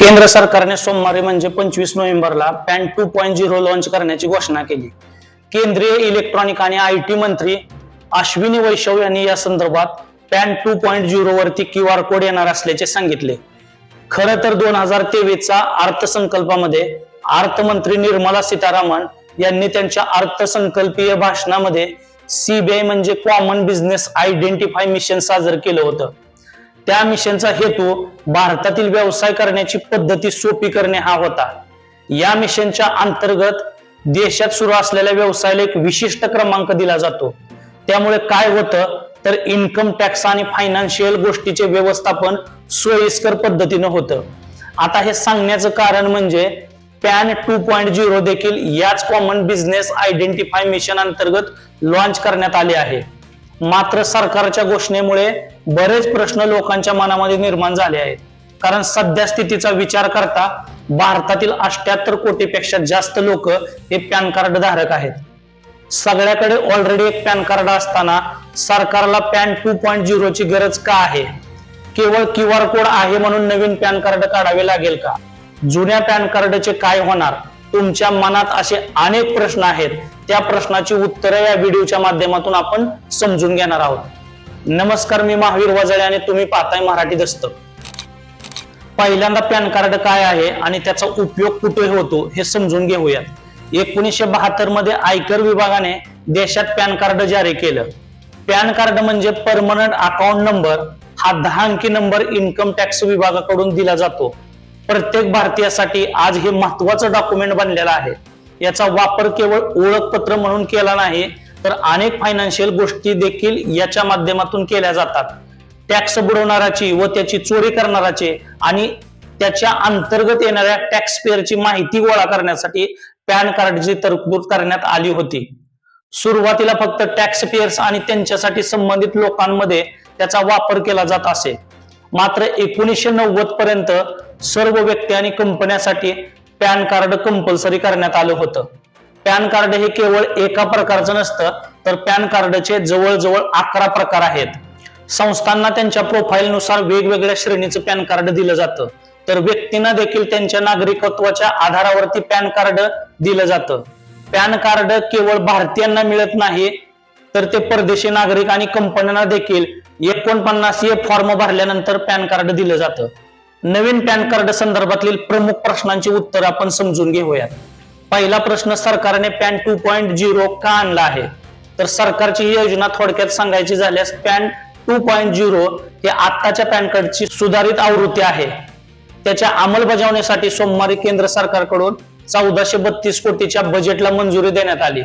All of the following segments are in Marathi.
केंद्र सरकारने सोमवारी म्हणजे पंचवीस नोव्हेंबरला PAN two point zero launch करण्याची घोषणा केली. केंद्रीय इलेक्ट्रॉनिक आणि आय टी मंत्री अश्विनी वैशव यांनी या संदर्भात पॅन टू पॉईंट झिरो वरती क्यू आर कोड येणार असल्याचे सांगितले. खरं तर दोन हजार तेवीसचा अर्थसंकल्पामध्ये अर्थमंत्री निर्मला सीतारामन यांनी त्यांच्या अर्थसंकल्पीय भाषणामध्ये सीबीआय म्हणजे कॉमन बिझनेस आयडेंटिफाय मिशन साजर केलं होतं. त्या मिशनचा हेतू भारतातील व्यवसाय करण्याची पद्धती सोपी करणे हा होता. या मिशनच्या अंतर्गत देशात सुरू असलेल्या व्यवसायाला एक विशिष्ट क्रमांक दिला जातो. त्यामुळे काय होतं? तर इन्कम टॅक्स आणि फायनान्शियल गोष्टीचे व्यवस्थापन सोयीस्कर पद्धतीनं होतं. आता हे सांगण्याचं कारण म्हणजे पॅन टू पॉईंट झिरो देखील याच कॉमन बिझनेस आयडेंटिफाय मिशन अंतर्गत लॉन्च करण्यात आले आहे. मात्र सरकारच्या घोषणेमुळे बरेच प्रश्न लोकांच्या मनामध्ये निर्माण झाले आहेत. कारण सध्या स्थितीचा विचार करता भारतातील अष्ट्याहत्तर कोटीपेक्षा जास्त लोक हे पॅन कार्ड धारक आहेत. सगळ्याकडे ऑलरेडी एक पॅन कार्ड असताना सरकारला पॅन टू पॉईंट झिरोची गरज का आहे? केवळ क्यू आर कोड आहे म्हणून नवीन पॅन कार्ड काढावे लागेल का? जुन्या पॅन कार्डचे काय होणार? तुमच्या मनात असे अनेक प्रश्न आहेत. त्या प्रश्नाची उत्तरे या व्हिडिओच्या माध्यमातून आपण समजून घेणार आहोत. नमस्कार मी महावीर वजळे आणि तुम्ही पाहताय मराठी दस्त पहिल्यांदा पॅन कार्ड काय आहे आणि त्याचा उपयोग कुठे होतो हे समजून घेऊयात. एकोणीसशे बहात्तरमध्ये आयकर विभागाने देशात पॅन कार्ड जारी केलं. पॅन कार्ड म्हणजे परमनंट अकाउंट नंबर हा दहा अंकी नंबर इन्कम टॅक्स विभागाकडून दिला जातो. प्रत्येक भारतीयासाठी आज हे महत्वाचं डॉक्युमेंट बनलेलं आहे. याचा वापर केवळ ओळखपत्र म्हणून केला नाही तर अनेक फायनान्शियल गोष्टी देखील याच्या माध्यमातून केल्या जातात. टॅक्स बुडवणाराची व त्याची चोरी करणाराची आणि त्याच्या अंतर्गत येणाऱ्या टॅक्स पेअरची माहिती गोळा करण्यासाठी पॅन कार्डची तरतूद करण्यात आली होती. सुरुवातीला फक्त टॅक्स पेअर्स आणि त्यांच्यासाठी संबंधित लोकांमध्ये त्याचा वापर केला जात असे. मात्र एकोणीसशे नव्वद पर्यंत सर्व व्यक्ती आणि कंपन्यांसाठी पॅन कार्ड कंपल्सरी करण्यात आलं होतं. पॅन कार्ड हे केवळ एका प्रकारचं नसतं तर पॅन कार्डचे जवळजवळ अकरा प्रकार आहेत. संस्थांना त्यांच्या प्रोफाईलनुसार वेगवेगळ्या श्रेणीचं पॅन कार्ड दिलं जातं. तर व्यक्तींना देखील त्यांच्या नागरिकत्वाच्या आधारावरती पॅन कार्ड दिलं जातं. पॅन कार्ड केवळ भारतीयांना मिळत नाही तर ते परदेशी नागरिक आणि कंपन्यांना देखील एकोणपन्नास ए फॉर्म भरल्यानंतर पॅन कार्ड दिलं जातं. नवीन पॅन कार्ड संदर्भातील प्रमुख प्रश्नांची उत्तर आपण समजून घेऊयात. पहिला प्रश्न सरकारने पॅन टू पॉईंट झिरो का आणला आहे? तर सरकारची ही योजना थोडक्यात सांगायची झाल्यास पॅन टू पॉईंट झिरो हे आत्ताच्या पॅन कार्डची सुधारित आवृत्ती आहे. त्याच्या अंमलबजावणीसाठी सोमवारी केंद्र सरकारकडून चौदाशे बत्तीस कोटीच्या बजेटला मंजुरी देण्यात आली.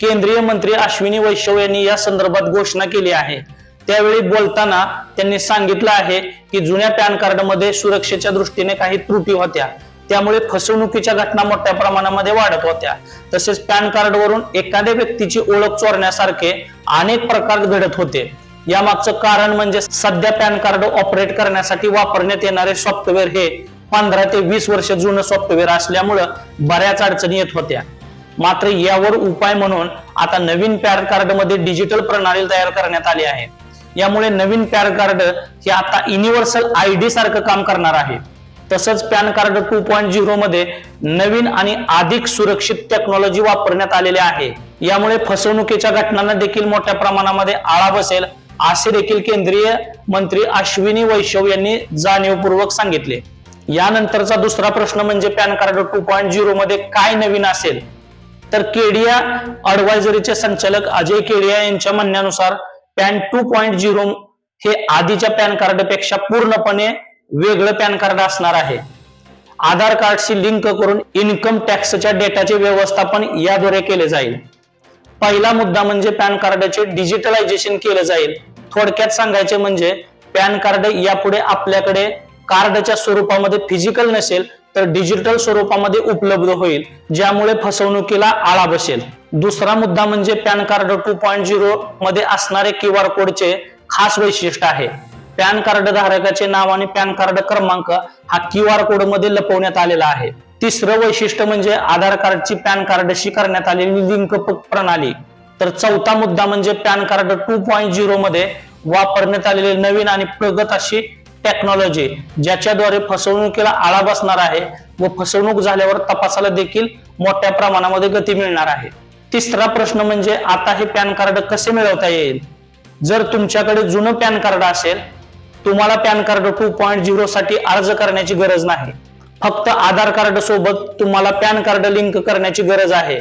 केंद्रीय मंत्री अश्विनी वैश्यव यांनी या संदर्भात घोषणा केली आहे. त्यावेळी बोलताना त्यांनी सांगितलं आहे की जुन्या पॅन कार्डमध्ये सुरक्षेच्या दृष्टीने काही त्रुटी होत्या. त्यामुळे फसवणुकीच्या घटना मोठ्या प्रमाणामध्ये वाढत होत्या. तसेच पॅन कार्डवरून एखाद्या व्यक्तीची ओळख चोरण्यासारखे अनेक प्रकार घडत होते. यामागचं कारण म्हणजे सध्या पॅन कार्ड ऑपरेट करण्यासाठी वापरण्यात येणारे सॉफ्टवेअर हे पंधरा ते वीस वर्ष जुनं सॉफ्टवेअर असल्यामुळं बऱ्याच अडचणी येत होत्या. मात्र यावर उपाय म्हणून आता नवीन पॅन कार्डमध्ये डिजिटल प्रणाली तयार करण्यात आली आहे. यामुळे नवीन पॅन कार्ड हे आता युनिव्हर्सल आय डी सारखं काम करणार आहे. तसंच PAN card two point zero मध्ये नवीन आणि अधिक सुरक्षित टेक्नॉलॉजी वापरण्यात आलेली आहे. यामुळे फसवणुकीच्या घटनांना देखील मोठ्या प्रमाणामध्ये आळा बसेल असे देखील केंद्रीय मंत्री अश्विनी वैष्णव यांनी जाणीवपूर्वक सांगितले. यानंतरचा दुसरा प्रश्न म्हणजे PAN card two point zero मध्ये काय नवीन असेल? तर केडिया अडवायझरीचे संचालक अजय केडिया यांच्या म्हणण्यानुसार पॅन टू पॉईंट झिरो हे आधीच्या पॅन कार्डपेक्षा पूर्णपणे वेगळं पॅन कार्ड असणार आहे. आधार कार्डशी लिंक करून इन्कम टॅक्सच्या डेटाचे व्यवस्थापन याद्वारे केले जाईल. पहिला मुद्दा म्हणजे पॅन कार्डचे डिजिटलायझेशन केलं जाईल. थोडक्यात सांगायचे म्हणजे पॅन कार्ड यापुढे आपल्याकडे कार्डच्या स्वरूपामध्ये फिजिकल नसेल तर डिजिटल स्वरूपामध्ये उपलब्ध होईल ज्यामुळे फसवणुकीला आळा बसेल. दुसरा मुद्दा म्हणजे PAN card two point zero मध्ये असणारे क्यू आर कोडचे खास वैशिष्ट्य आहे. पॅन कार्ड धारकाचे नाव आणि पॅन कार्ड क्रमांक हा क्यू आर कोडमध्ये लपवण्यात आलेला आहे. तिसरं वैशिष्ट्य म्हणजे आधार कार्डची पॅन कार्डशी करण्यात आलेली लिंक प्रणाली. तर चौथा मुद्दा म्हणजे PAN card two point zero मध्ये वापरण्यात आलेली नवीन आणि प्रगत अशी टेक्नॉलॉजी ज्याच्याद्वारे फसवणुकीला आळा बसणार आहे व फसवणूक झाल्यावर तपासाला देखील मोठ्या प्रमाणामध्ये गती मिळणार आहे. तिसरा प्रश्न म्हणजे आता हे पॅन कार्ड कसे मिळवता येईल? जर तुमच्याकडे जुनं पॅन कार्ड असेल तुम्हाला PAN card two point zero साठी अर्ज करण्याची गरज नाही. फक्त आधार कार्ड सोबत तुम्हाला पॅन कार्ड लिंक करण्याची गरज आहे.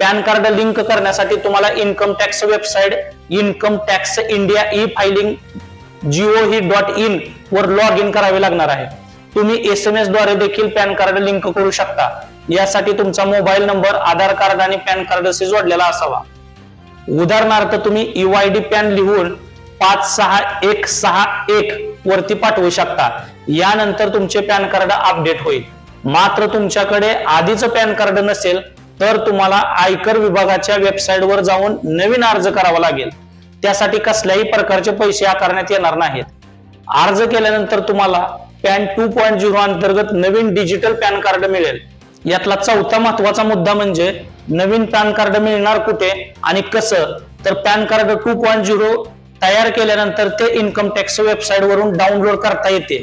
पॅन कार्ड लिंक करण्यासाठी तुम्हाला income tax website income tax India e filing gov dot in वर लॉग इन करावे लागणार आहे. तुम्ही एस एम एसद्वारे देखील पॅन कार्ड लिंक करू शकता. यासाठी तुमचा मोबाईल नंबर आधार कार्ड आणि पॅन कार्डशी जोडलेला असावा. उदाहरणार्थ तुम्ही ईवायडी पॅन लिहून पाच सहा एक सहा एक वरती पाठवू शकता. यानंतर तुमचे पॅन कार्ड अपडेट होईल. मात्र तुमच्याकडे आधीच पॅन कार्ड नसेल तर तुम्हाला आयकर विभागाच्या वेबसाईटवर जाऊन नवीन अर्ज करावा लागेल. त्यासाठी कसल्याही प्रकारचे पैसे आकारण्यात येणार नाहीत. अर्ज केल्यानंतर तुम्हाला पॅन टू पॉईंट झिरो अंतर्गत नवीन डिजिटल पॅन कार्ड मिळेल. यातला चौथा महत्त्वाचा मुद्दा म्हणजे नवीन पॅन कार्ड मिळणार कुठे आणि कसं? तर PAN card two point zero तयार केल्यानंतर ते इन्कम टॅक्स वेबसाईट वरून डाउनलोड करता येते.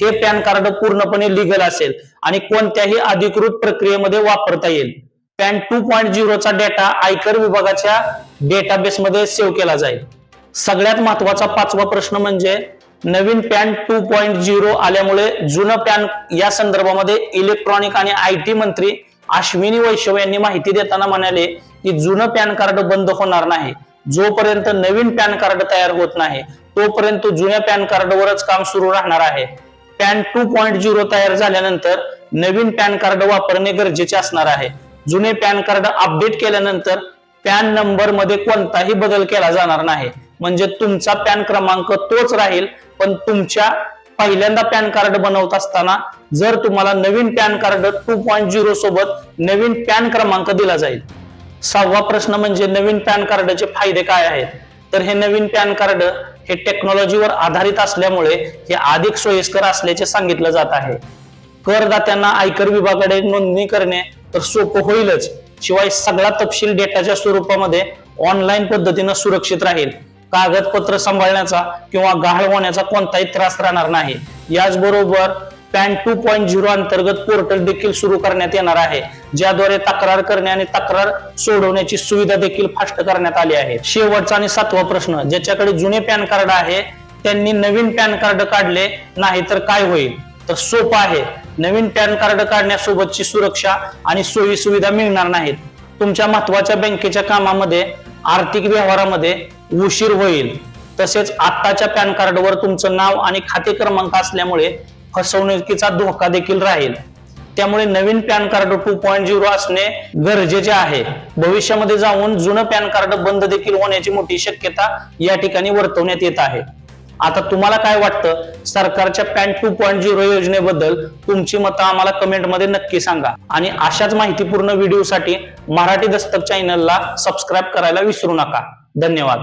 हे पॅन कार्ड पूर्णपणे लिगल असेल आणि कोणत्याही अधिकृत प्रक्रियेमध्ये वापरता येईल. पॅन टू पॉईंट झिरोचा डेटा आयकर विभागाच्या डेटाबेसमध्ये सेव्ह केला जाईल. सगळ्यात महत्त्वाचा पाचवा प्रश्न म्हणजे नवीन पॅन टू पॉईंट झिरो आल्यामुळे जुनं पॅन या संदर्भामध्ये इलेक्ट्रॉनिक आणि आय टी मंत्री अश्विनी वैष्णव यांनी माहिती देताना म्हणाले की जुनं पॅन कार्ड बंद होणार नाही. जोपर्यंत नवीन पॅन कार्ड तयार होत नाही तोपर्यंत जुन्या पॅन कार्डवरच काम सुरू राहणार आहे. पॅन टू पॉईंट झिरो तयार झाल्यानंतर नवीन पॅन कार्ड वापरणे गरजेचे असणार आहे. जुने पॅन कार्ड अपडेट केल्यानंतर पॅन नंबरमध्ये कोणताही बदल केला जाणार नाही. म्हणजे तुमचा पॅन क्रमांक तोच राहील. पण तुमच्या पहिल्यांदा पॅन कार्ड बनवत असताना जर तुम्हाला नवीन PAN card two point zero सोबत नवीन पॅन क्रमांक दिला जाईल. सहावा प्रश्न म्हणजे नवीन पॅन कार्डचे फायदे काय आहेत? तर हे नवीन पॅन कार्ड हे टेक्नॉलॉजीवर आधारित असल्यामुळे हे अधिक सोयीस्कर असल्याचे सांगितलं जात आहे. करदात्यांना आयकर विभागाकडे नोंदणी करणे तर सोपं होईलच. शिवाय सगळा तपशील डेटाच्या स्वरूपामध्ये ऑनलाईन पद्धतीनं सुरक्षित राहील. कागदपत्र सांभाळण्याचा किंवा गहाळ होण्याचा कोणताही त्रास राहणार नाही. याचबरोबर पॅन टू पॉईंट झिरो अंतर्गत पोर्टल देखील सुरू करण्यात येणार आहे. ज्याद्वारे तक्रार करणे आणि तक्रार सोडवण्याची सुविधा देखील फास्ट करण्यात आली आहे. शेवटचा आणि सातवा प्रश्न ज्याच्याकडे जुने पॅन कार्ड आहे त्यांनी नवीन पॅन कार्ड काढले नाही तर काय होईल? तर सोपं आहे. नवीन पॅन कार्ड काढण्यासोबतची सुरक्षा आणि सोयी सुविधा मिळणार नाहीत. तुमच्या महत्त्वाच्या बँकेच्या कामामध्ये आर्थिक व्यवहारामध्ये उशीर होईल. तसेच आत्ताच्या पॅन कार्डवर तुमचं नाव आणि खाते क्रमांक असल्यामुळे फसवणुकीचा धोका देखील राहील. त्यामुळे नवीन PAN card two point zero असणे गरजेचे आहे. भविष्यामध्ये जाऊन जुनं पॅन कार्ड बंद देखील होण्याची मोठी शक्यता या ठिकाणी वर्तवण्यात येत आहे. आता तुम्हाला काय वाटतं? सरकारच्या पॅन टू पॉईंट झिरो योजनेबद्दल तुमची मतं आम्हाला कमेंटमध्ये नक्की सांगा. आणि अशाच माहितीपूर्ण व्हिडिओसाठी मराठी दस्तक चॅनलला सबस्क्राईब करायला विसरू नका. धन्यवाद.